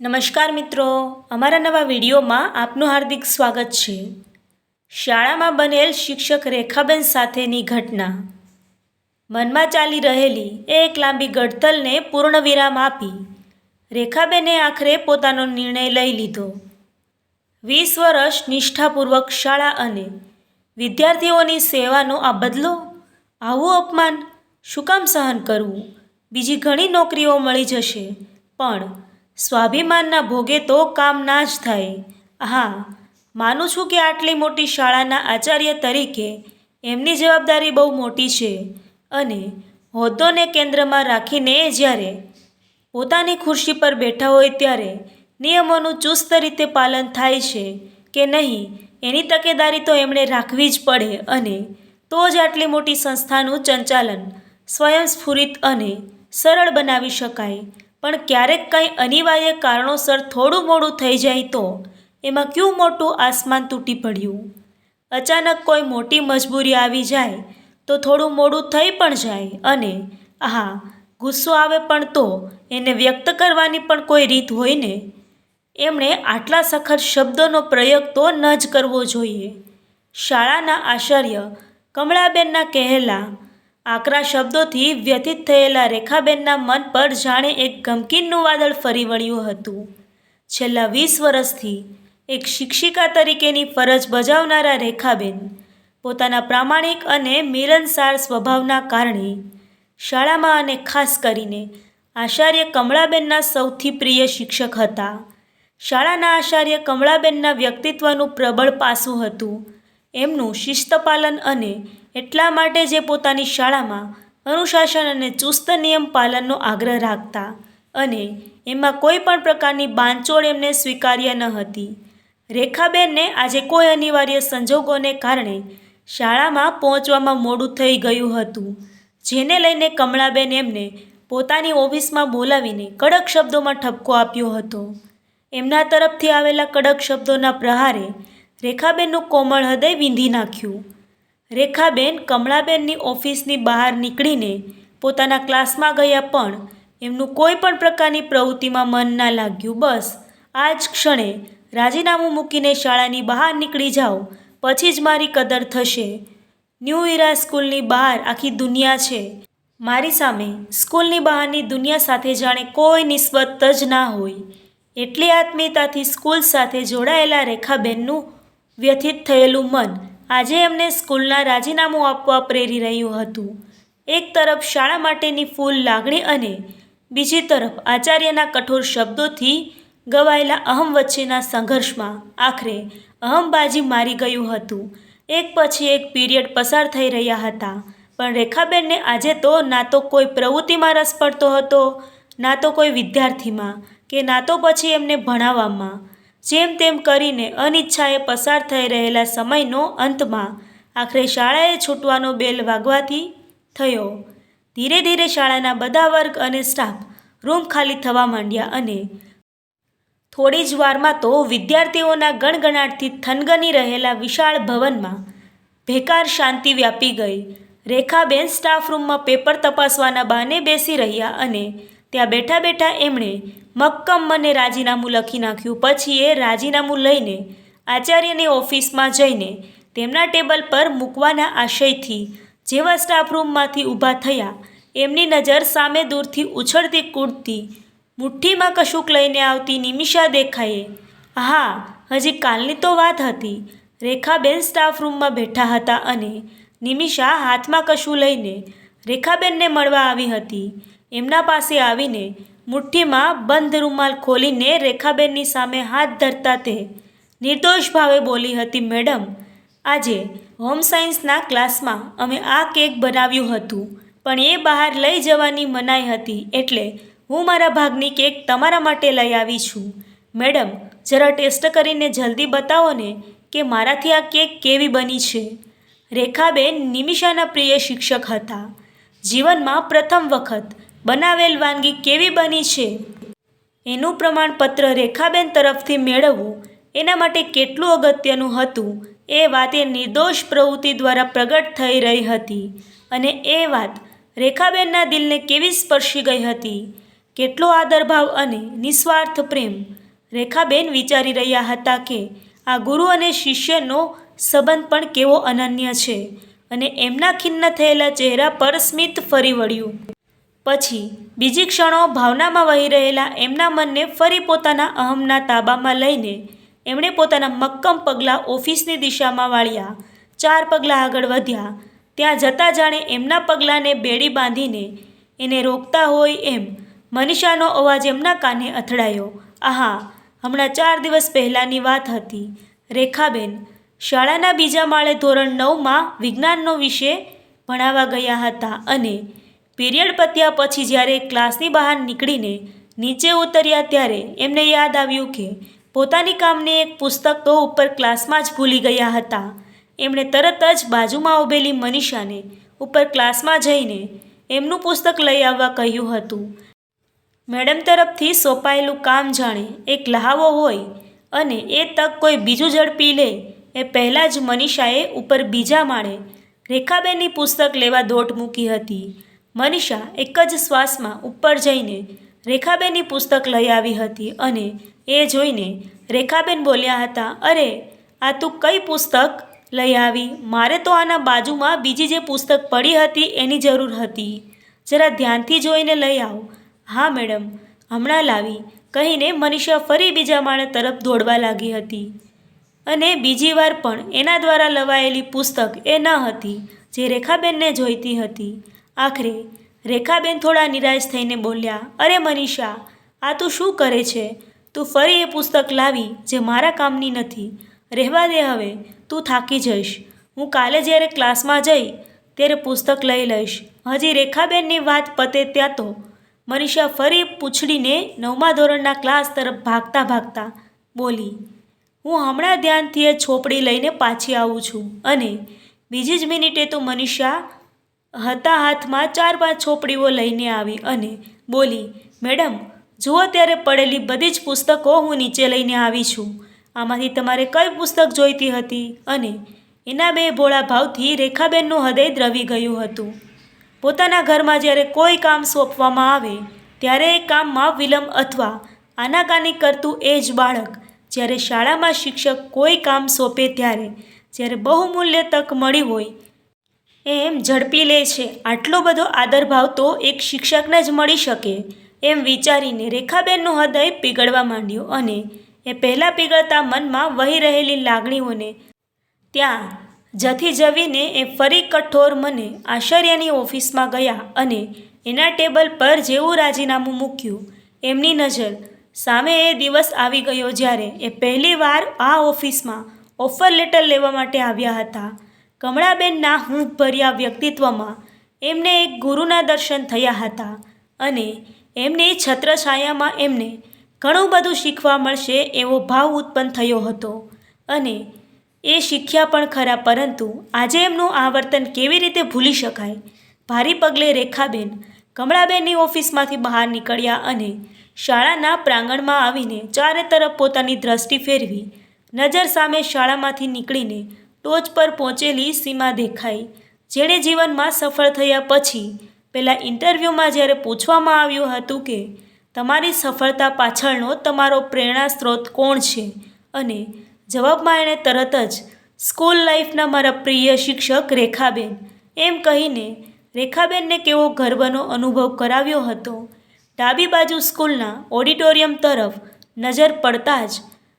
નમસ્કાર મિત્રો, અમારા નવા વિડીયોમાં આપનું હાર્દિક સ્વાગત છે. શાળામાં બનેલ શિક્ષક રેખાબેન સાથેની ઘટના. મનમાં ચાલી રહેલી એક લાંબી ગડતલને પૂર્ણ વિરામ આપી રેખાબેને આખરે પોતાનો નિર્ણય લઈ લીધો. વીસ વર્ષ નિષ્ઠાપૂર્વક શાળા અને વિદ્યાર્થીઓની સેવાનો આ બદલો, આવું અપમાન શું કામ સહન કરવું? બીજી ઘણી નોકરીઓ મળી જશે, પણ સ્વાભિમાનના ભોગે તો કામ ના જ થાય. હા માનું છું કે આટલી મોટી શાળાના આચાર્ય તરીકે એમની જવાબદારી બહુ મોટી છે. અને હોદ્દોને કેન્દ્રમાં રાખીને જ્યારે પોતાની ખુરશી પર બેઠા હોય ત્યારે નિયમોનું ચુસ્ત રીતે પાલન થાય છે કે નહીં, એની તકેદારી તો એમણે રાખવી જ પડે અને તો જ આટલી મોટી સંસ્થાનું સંચાલન સ્વયંસ્ફુરિત અને સરળ બનાવી શકાય. પણ ક્યારેક કંઈ અનિવાર્ય કારણોસર થોડું મોડું થઈ જાય તો એમાં ક્યું મોટું આસમાન તૂટી પડ્યું? અચાનક કોઈ મોટી મજબૂરી આવી જાય તો થોડું મોડું થઈ પણ જાય અને હા ગુસ્સો આવે પણ તો એને વ્યક્ત કરવાની પણ કોઈ રીત હોય ને? એમણે આટલા સખત શબ્દોનો પ્રયોગ તો ન જ કરવો જોઈએ. શાળાના આચાર્ય કમળાબેનના કહેલા આકરા શબ્દોથી વ્યથિત થયેલા રેખાબેનના મન પર જાણે એક ગમકીનનું વાદળ ફરી વળ્યું હતું. છેલ્લા વીસ વર્ષથી એક શિક્ષિકા તરીકેની ફરજ બજાવનારા રેખાબેન પોતાના પ્રામાણિક અને મિલનસાર સ્વભાવના કારણે શાળામાં અને ખાસ કરીને આચાર્ય કમળાબેનના સૌથી પ્રિય શિક્ષક હતા. શાળાના આચાર્ય કમળાબેનના વ્યક્તિત્વનું પ્રબળ પાસું હતું. એમનું શિસ્તપાલન અને એટલા માટે જે પોતાની શાળામાં અનુશાસન અને ચુસ્ત નિયમ પાલનનો આગ્રહ રાખતા અને એમાં કોઈ પણ પ્રકારની બાંધછોડ એમને સ્વીકાર્ય ન હતી. રેખાબેનને આજે કોઈ અનિવાર્ય સંજોગોને કારણે શાળામાં પહોંચવામાં મોડું થઈ ગયું હતું, જેને લઈને કમળાબેન એમને પોતાની ઓફિસમાં બોલાવીને કડક શબ્દોમાં ઠપકો આપ્યો હતો. એમના તરફથી આવેલા કડક શબ્દોના પ્રહારે રેખાબેનનું કોમળ હૃદય વીંધી નાખ્યું. રેખાબેન કમળાબેનની ઓફિસની બહાર નીકળીને પોતાના ક્લાસમાં ગયા પણ એમનું કોઈ પણ પ્રકારની પ્રવૃત્તિમાં મન ના લાગ્યું. બસ, આ જ ક્ષણે રાજીનામું મૂકીને શાળાની બહાર નીકળી જાઓ, પછી જ મારી કદર થશે. ન્યૂ ઇરા સ્કૂલની બહાર આખી દુનિયા છે. મારી સામે સ્કૂલની બહારની દુનિયા સાથે જાણે કોઈ નિસ્બત જ ના હોય. એટલી આત્મીયતાથી સ્કૂલ સાથે જોડાયેલા રેખાબેનનું વ્યથિત થયેલું મન આજે એમને સ્કૂલના રાજીનામું આપવા પ્રેરી રહ્યું હતું. એક તરફ શાળા માટેની ફૂલ લાગણી અને બીજી તરફ આચાર્યના કઠોર શબ્દોથી ગવાયેલા અહમ વચ્ચેના સંઘર્ષમાં આખરે અહમબાજી મારી ગયું હતું. એક પછી એક પીરિયડ પસાર થઈ રહ્યા હતા. પણ રેખાબેનને આજે તો ના તો કોઈ પ્રવૃત્તિમાં રસ પડતો હતો, ના તો કોઈ વિદ્યાર્થીમાં કે ના તો પછી એમને ભણાવવામાં જેમ તેમ કરીને અનિચ્છાએ પસાર થઈ રહેલા સમયનો અંતમાં આખરે શાળાએ છૂટવાનો બેલ વાગવાથી થયો. ધીરે ધીરે શાળાના બધા વર્ગ અને સ્ટાફ રૂમ ખાલી થવા માંડ્યા અને થોડી જ વારમાં તો વિદ્યાર્થીઓના ગણગણાટથી થનગની રહેલા વિશાળ ભવનમાં ભેકાર શાંતિ વ્યાપી ગઈ. રેખાબેન સ્ટાફ રૂમમાં પેપર તપાસવાના બહાને બેસી રહ્યા અને ત્યાં બેઠા બેઠા એમણે મક્કમ મને રાજીનામું લખી નાખ્યું. પછી એ રાજીનામું લઈને આચાર્યની ઓફિસમાં જઈને તેમના ટેબલ પર મૂકવાના આશયથી જેવા સ્ટાફ રૂમમાંથી ઊભા થયા, એમની નજર સામે દૂરથી ઉછળતી કૂદતી મુઠ્ઠીમાં કશુંક લઈને આવતી નિમિષા દેખાયે. હા હજી કાલની તો વાત હતી. રેખાબેન સ્ટાફ રૂમમાં બેઠા હતા અને નિમિષા હાથમાં કશું લઈને રેખાબેનને મળવા આવી હતી. એમના પાસે આવીને મુઠ્ઠીમાં બંધ રૂમાલ ખોલીને રેખાબેનની સામે હાથ ધરતા તે નિર્દોષ ભાવે બોલી હતી, મેડમ, આજે હોમ સાયન્સના ક્લાસમાં અમે આ કેક બનાવ્યું હતું, પણ એ બહાર લઈ જવાની મનાઈ હતી, એટલે હું મારા ભાગની કેક તમારા માટે લઈ આવી છું. મેડમ, જરા ટેસ્ટ કરીને જલ્દી બતાવો ને કે મારાથી આ કેક કેવી બની છે. રેખાબેન નિમિષાના પ્રિય શિક્ષક હતા. જીવનમાં પ્રથમ વખત બનાવેલ વાનગી કેવી બની છે? એનું પ્રમાણપત્ર રેખાબેન તરફથી મેળવવું, એના માટે કેટલું અગત્યનું હતું, એ વાત એ નિર્દોષ પ્રવૃત્તિ દ્વારા પ્રગટ થઈ રહી હતી. અને એ વાત રેખાબેનના દિલને કેવી સ્પર્શી ગઈ હતી? કેટલો આદરભાવ અને નિસ્વાર્થ પ્રેમ? રેખાબેન વિચારી રહ્યા હતા કે આ ગુરુ અને શિષ્યનો સંબંધ પણ કેવો અનન્ય છે અને એમના ખિન્ન થયેલા ચહેરા પર સ્મિત ફરી વળ્યું. પછી બીજી ક્ષણો ભાવનામાં વહી રહેલા એમના મનને ફરી પોતાના અહમના તાબામાં લઈને એમણે પોતાના મક્કમ પગલાં ઓફિસની દિશામાં વાળ્યા. ચાર પગલાં આગળ વધ્યા. ત્યાં જતાં જાણે એમના પગલાંને બેડી બાંધીને એને રોકતા હોય એમ મનીષાનો અવાજ એમના કાને અથડાયો. આહા, હમણાં ચાર દિવસ પહેલાંની વાત હતી. રેખાબેન, શાળાના બીજા માળે ધોરણ નવમાં વિજ્ઞાનનો વિષય ભણાવવા ગયા હતા અને પીરિયડ પત્યા પછી જ્યારે ક્લાસની બહાર નીકળીને નીચે ઉતર્યા ત્યારે એમને યાદ આવ્યું કે પોતાની કામની એક પુસ્તક તો ઉપર ક્લાસમાં જ ભૂલી ગયા હતા. એમણે તરત જ બાજુમાં ઊભેલી મનીષાને ઉપર ક્લાસમાં જઈને એમનું પુસ્તક લઈ આવવા કહ્યું હતું. મેડમ તરફથી સોંપાયેલું કામ જાણે એક લહાવો હોય અને એ તક કોઈ બીજું ઝડપી લે એ પહેલાં જ મનીષાએ ઉપર બીજા માળે રેખાબેનની પુસ્તક લેવા દોટ મૂકી હતી. મનીષા એક જ શ્વાસમાં ઉપર જઈને રેખાબેનની પુસ્તક લઈ આવી હતી અને એ જોઈને રેખાબેન બોલ્યા હતા, અરે, આ તું કઈ પુસ્તક લઈ આવી? મારે તો આના બાજુમાં બીજી જે પુસ્તક પડી હતી એની જરૂર હતી. જરા ધ્યાનથી જોઈને લઈ આવ. હા, મેડમ. હમણાં લાવી કહીને મનીષા ફરી બીજા માળે તરફ દોડવા લાગી હતી. અને બીજી વાર પણ એના દ્વારા લવાયેલી પુસ્તક એ ન હતી, જે રેખાબેનને જોઈતી હતી. આખરે રેખાબેન થોડા નિરાશ થઈને બોલ્યા, અરે મનીષા, આ તું શું કરે છે? તું ફરી એ પુસ્તક લાવી જે મારા કામની નથી. રહેવા દે હવે, તું થાકી જઈશ. હું કાલે જ્યારે ક્લાસમાં જઈ ત્યારે પુસ્તક લઈ લઈશ. હજી રેખાબેનની વાત પતે ત્યાં તો મનીષા ફરી પૂછડીને નવમા ધોરણના ક્લાસ તરફ ભાગતા ભાગતા બોલી, હું હમણાં ધ્યાનથી એ છોપડી લઈને પાછી આવું છું. અને બીજી જ મિનિટે તો મનીષા હતા હાથમાં ચાર પાંચ છોપડીઓ લઈને આવી અને બોલી, મેડમ, જુઓ ત્યારે પડેલી બધી જ પુસ્તકો હું નીચે લઈને આવી છું. આમાંથી તમારે કઈ પુસ્તક જોઈતી હતી? અને એના બે ભોળા ભાવથી રેખાબેનનું હૃદય દ્રવી ગયું હતું. પોતાના ઘરમાં જ્યારે કોઈ કામ સોંપવામાં આવે, ત્યારે એ કામમાં વિલંબ અથવા આનાકાની કરતું એ જ બાળક જ્યારે શાળામાં શિક્ષક કોઈ કામ સોંપે ત્યારે જ્યારે બહુમૂલ્ય તક મળી હોય એમ ઝડપી લે છે. આટલો બધો આદરભાવ તો એક શિક્ષકને જ મળી શકે, એમ વિચારીને રેખાબેનનું હૃદય પીગળવા માંડ્યું અને એ પહેલાં પીગળતા મનમાં વહી રહેલી લાગણીઓને ત્યાં જથી જવીને એ ફરી કઠોર મને આશ્ચર્યની ઓફિસમાં ગયા અને એના ટેબલ પર જેવું રાજીનામું મૂક્યું, એમની નજર સામે એ દિવસ આવી ગયો જ્યારે એ પહેલીવાર આ ઓફિસમાં ઓફર લેટર લેવા માટે આવ્યા હતા. કમળાબેનના હૂંફભર્યા વ્યક્તિત્વમાં એમને એક ગુરુના દર્શન થયા હતા અને એમની છત્રછાયામાં એમને ઘણું બધું શીખવા મળશે એવો ભાવ ઉત્પન્ન થયો હતો. અને એ શીખ્યા પણ ખરા, પરંતુ આજે એમનું આ વર્તન કેવી રીતે ભૂલી શકાય? ભારી પગલે રેખાબેન કમળાબેનની ઓફિસમાંથી બહાર નીકળ્યા અને શાળાના પ્રાંગણમાં આવીને ચારે તરફ પોતાની દ્રષ્ટિ ફેરવી નજર સામે શાળામાંથી નીકળીને ટોચ પર પહોંચેલી સીમા દેખાઈ. જેણે જીવનમાં સફળ થયા પછી પહેલાં ઇન્ટરવ્યૂમાં જ્યારે પૂછવામાં આવ્યું હતું કે, તમારી સફળતા પાછળનો તમારો પ્રેરણા સ્ત્રોત કોણ છે? અને જવાબમાં એણે તરત જ, સ્કૂલ લાઈફના મારા પ્રિય શિક્ષક રેખાબેન. એમ કહીને રેખાબેનને કેવો ગર્વનો અનુભવ કરાવ્યો હતો. ડાબી બાજુ સ્કૂલના ઓડિટોરિયમ તરફ નજર પડતા જ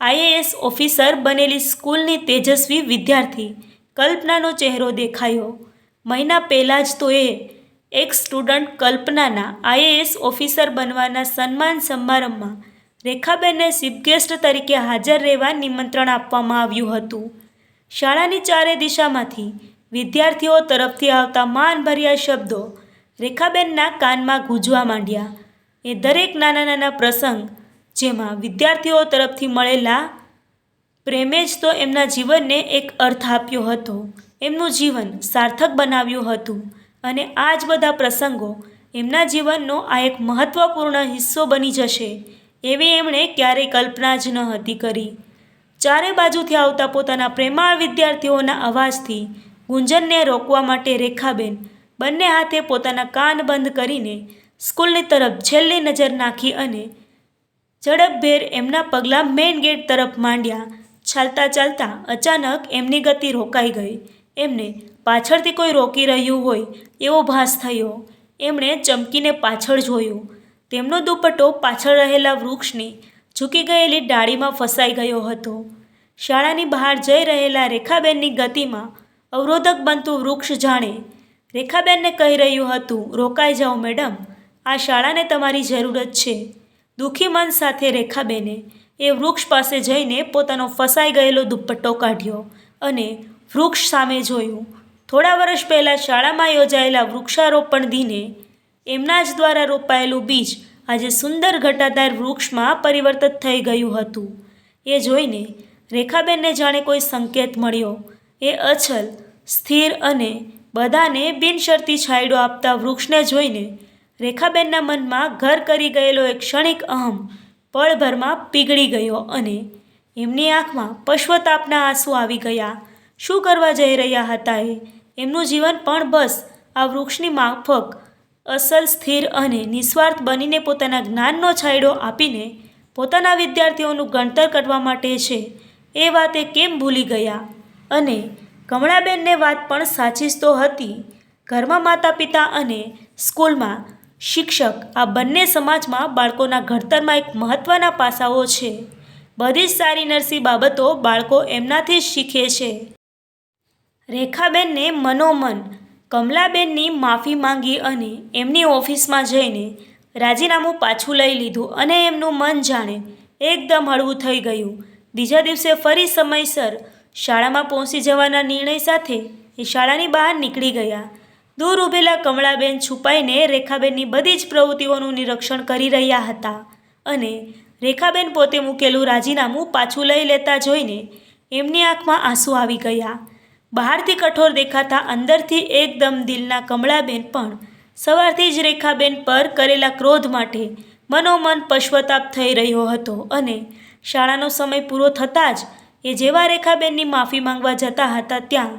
આઈએએસ ઓફિસર બનેલી સ્કૂલની તેજસ્વી વિદ્યાર્થી કલ્પનાનો ચહેરો દેખાયો. મહિના પહેલાં જ તો એ એક સ્ટુડન્ટ કલ્પનાના આઈએએસ ઓફિસર બનવાના સન્માન સમારંભમાં રેખાબેનને ચીફ ગેસ્ટ તરીકે હાજર રહેવા નિમંત્રણ આપવામાં આવ્યું હતું. શાળાની ચારે દિશામાંથી વિદ્યાર્થીઓ તરફથી આવતા માનભર્યા શબ્દો રેખાબેનના કાનમાં ગૂંજવા માંડ્યા. એ દરેક નાના નાના પ્રસંગ જેમાં વિદ્યાર્થીઓ તરફથી મળેલા પ્રેમે જ તો એમના જીવનને એક અર્થ આપ્યો હતો. એમનું જીવન સાર્થક બનાવ્યું હતું અને આ જ બધા પ્રસંગો એમના જીવનનો આ એક મહત્ત્વપૂર્ણ હિસ્સો બની જશે એવી એમણે ક્યારેય કલ્પના જ ન હતી કરી. ચારે બાજુથી આવતા પોતાના પ્રેમાળ વિદ્યાર્થીઓના અવાજથી ગુંજનને રોકવા માટે રેખાબેન બંને હાથે પોતાના કાન બંધ કરીને સ્કૂલની તરફ છેલ્લી નજર નાખી અને ઝડપભેર એમના પગલાં મેઇન ગેટ તરફ માંડ્યા. ચાલતા ચાલતા અચાનક એમની ગતિ રોકાઈ ગઈ. એમને પાછળથી કોઈ રોકી રહ્યું હોય એવો ભાસ થયો. એમણે ચમકીને પાછળ જોયું. તેમનો દુપટ્ટો પાછળ રહેલા વૃક્ષની ઝૂકી ગયેલી ડાળીમાં ફસાઈ ગયો હતો. શાળાની બહાર જઈ રહેલા રેખાબેનની ગતિમાં અવરોધક બનતું વૃક્ષ જાણે રેખાબેનને કહી રહ્યું હતું, રોકાઈ જાઓ મેડમ. આ શાળાને તમારી જરૂરત છે. દુઃખી મન સાથે રેખાબેને એ વૃક્ષ પાસે જઈને પોતાનો ફસાઈ ગયેલો દુપટ્ટો કાઢ્યો અને વૃક્ષ સામે જોયું. થોડા વર્ષ પહેલાં શાળામાં યોજાયેલા વૃક્ષારોપણ દિને એમના જ દ્વારા રોપાયેલું બીજ આજે સુંદર ઘટાદાર વૃક્ષમાં પરિવર્તિત થઈ ગયું હતું. એ જોઈને રેખાબેનને જાણે કોઈ સંકેત મળ્યો. એ અછલ, સ્થિર અને બધાને બિનશરતી છાંયડો આપતા વૃક્ષને જોઈને રેખાબેનના મનમાં ઘર કરી ગયેલો એક ક્ષણિક અહમ પળભરમાં પીગળી ગયો અને એમની આંખમાં પશ્વતાપના આંસુ આવી ગયા. શું કરવા જઈ રહ્યા હતા એ? એમનું જીવન પણ બસ આ વૃક્ષની માફક, અસલ, સ્થિર અને નિસ્વાર્થ બનીને પોતાના જ્ઞાનનો છાંયડો આપીને પોતાના વિદ્યાર્થીઓનું ગણતર કરવા માટે છે. એ વાત એ કેમ ભૂલી ગયા? અને કમળાબેનને વાત પણ સાચી જ તો હતી. ઘરમાં માતા પિતા અને સ્કૂલમાં શિક્ષક આ બંને સમાજમાં બાળકોના ઘડતરમાં એક મહત્ત્વના પાસાઓ છે. બધી જ સારી નરસી બાબતો બાળકો એમનાથી જ શીખે છે. રેખાબેનને મનોમન, કમલાબેનની માફી માંગી અને એમની ઓફિસમાં જઈને રાજીનામું પાછું લઈ લીધું અને એમનું મન જાણે એકદમ હળવું થઈ ગયું. બીજા દિવસે ફરી સમયસર શાળામાં પહોંચી જવાના નિર્ણય સાથે એ શાળાની બહાર નીકળી ગયા. દૂર ઊભેલા કમળાબેન છુપાઈને રેખાબેનની બધી જ પ્રવૃત્તિઓનું નિરીક્ષણ કરી રહ્યા હતા અને રેખાબેન પોતે મૂકેલું રાજીનામું પાછું લઈ લેતા જોઈને એમની આંખમાં આંસુ આવી ગયા. બહારથી કઠોર દેખાતા અંદરથી એકદમ દિલના કમળાબેન પણ સવારથી જ રેખાબેન પર કરેલા ક્રોધ માટે મનોમન પશ્વતાપ થઈ રહ્યો હતો અને શાળાનો સમય પૂરો થતાં જ એ જેવા રેખાબેનની માફી માંગવા જતા હતા ત્યાં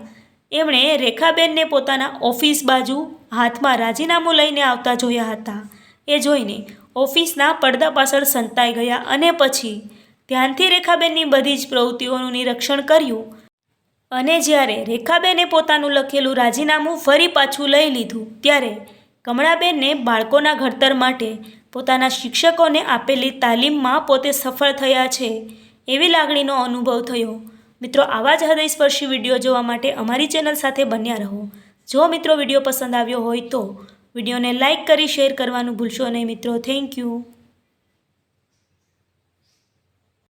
એમણે રેખાબેનને પોતાના ઓફિસ બાજુ હાથમાં રાજીનામું લઈને આવતા જોયા હતા. એ જોઈને ઓફિસના પડદા પાછળ સંતાઈ ગયા અને પછી ધ્યાનથી રેખાબેનની બધી જ પ્રવૃત્તિઓનું નિરીક્ષણ કર્યું અને જ્યારે રેખાબેને પોતાનું લખેલું રાજીનામું ફરી પાછું લઈ લીધું, ત્યારે કમળાબેનને બાળકોના ઘડતર માટે પોતાના શિક્ષકોને આપેલી તાલીમમાં પોતે સફળ થયા છે એવી લાગણીનો અનુભવ થયો. મિત્રો, આવા જ હૃદયસ્પર્શી વીડિયો જોવા માટે અમારી ચેનલ સાથે બન્યા રહો. જો મિત્રો વીડિયો પસંદ આવ્યો હોય તો વિડીયોને લાઇક કરી, શેર કરવાનું ભૂલશો નહીં. મિત્રો, થેન્ક યુ.